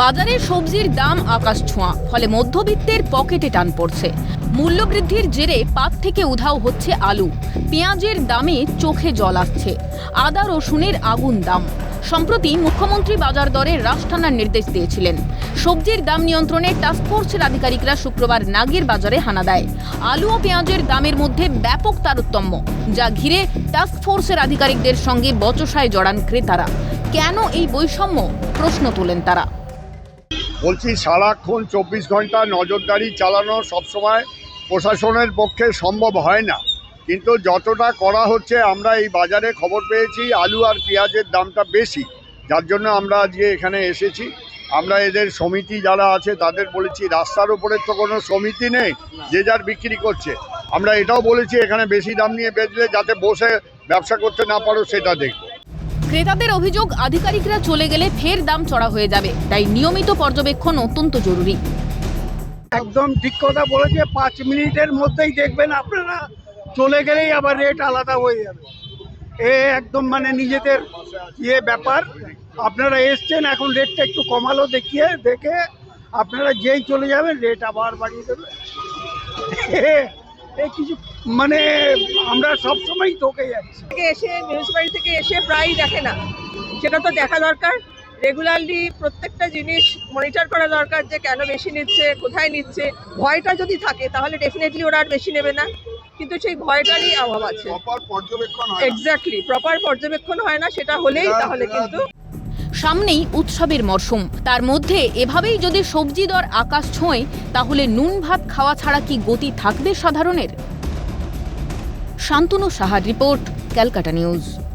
বাজারে সবজির দাম আকাশ ছোঁয়া, ফলে মধ্যবিত্তের পকেটে টান পড়ছে। মূল্যবৃদ্ধির জেরে পাত থেকে উধাও হচ্ছে আলু। পেঁয়াজের দামে চোখে জল আসছে। আদা, রসুনের আগুন দাম। সম্প্রতি মুখ্যমন্ত্রী বাজার দরে হ্রাস টানার নির্দেশ দিয়েছিলেন। সবজির দাম নিয়ন্ত্রণে টাস্কফোর্সের আধিকারিকরা শুক্রবার নাগের বাজারে হানা দেয়। আলু ও পেঁয়াজের দামের মধ্যে ব্যাপক তারতম্য, যা ঘিরে টাস্কফোর্সের আধিকারিকদের সঙ্গে বচসায় জড়ান ক্রেতারা। কেন এই বৈষম্য? প্রশ্ন তোলেন তারা। বলছি, সারাক্ষণ চব্বিশ ঘণ্টা নজরদারি চালানো সবসময় প্রশাসনের পক্ষে সম্ভব হয় না। কিন্তু যতটা করা হচ্ছে, আমরা এই বাজারে খবর পেয়েছি, আলু আর পেঁয়াজের দামটা বেশি। যার জন্য আমরা আজকে এখানে এসেছি। আমরা এদের সমিতি যারা আছে, তাদের বলেছি, রাস্তার উপরে তো কোনো সমিতি নেই, যে যার বিক্রি করছে। আমরা এটাও বলেছি, এখানে বেশি দাম নিয়ে বেচলে যাতে বসে ব্যবসা করতে না পারো, সেটা দেখব। ক্রেতাদের অভিযোগ, আধিকারিকরা চলে গেলে ফের দাম চড়া হয়ে যাবে। তাই নিয়মিত পর্যবেক্ষণ অত্যন্ত জরুরি। একদম ঠিক কথা বলেছে, পাঁচ মিনিটের মধ্যেই দেখবেন আপনারা চলে গেলেই আবার রেট আলাদা হয়ে যাবে। এ একদম মানে নিজেদের ইয়ে ব্যাপার। আপনারা এসছেন, এখন রেটটা একটু কমালো, দেখিয়ে, দেখে আপনারা যেই চলে যাবেন রেট আবার বাড়িয়ে দেবে। এ- কিছু মানে আমরা সবসময় তোকে যাচ্ছি। থেকে এসে মিউনিসিপ্যালিটি থেকে এসে প্রায়ই দেখে না। সেটা তো দেখা দরকার। রেগুলারলি প্রত্যেকটা জিনিস মনিটর করা দরকার যে কেন বেশি নিচ্ছে কোথায় নিচ্ছে। ভয়টা যদি থাকে তাহলে ডেফিনেটলি ওরা আর বেশি নেবে না। কিন্তু সেই ভয়টারই অভাব আছে। এক্স্যাক্টলি প্রপার পর্যবেক্ষণ হয় না সেটা হলেই তাহলে কিন্তু সামনেই উৎসবের মরশুম। তার মধ্যে এভাবেই যদি সবজি দর আকাশ ছোঁয়, তাহলে নুন ভাত খাওয়া ছাড়া কি গতি থাকবে সাধারণের? শান্তনু সাহার রিপোর্ট, ক্যালকাটা নিউজ।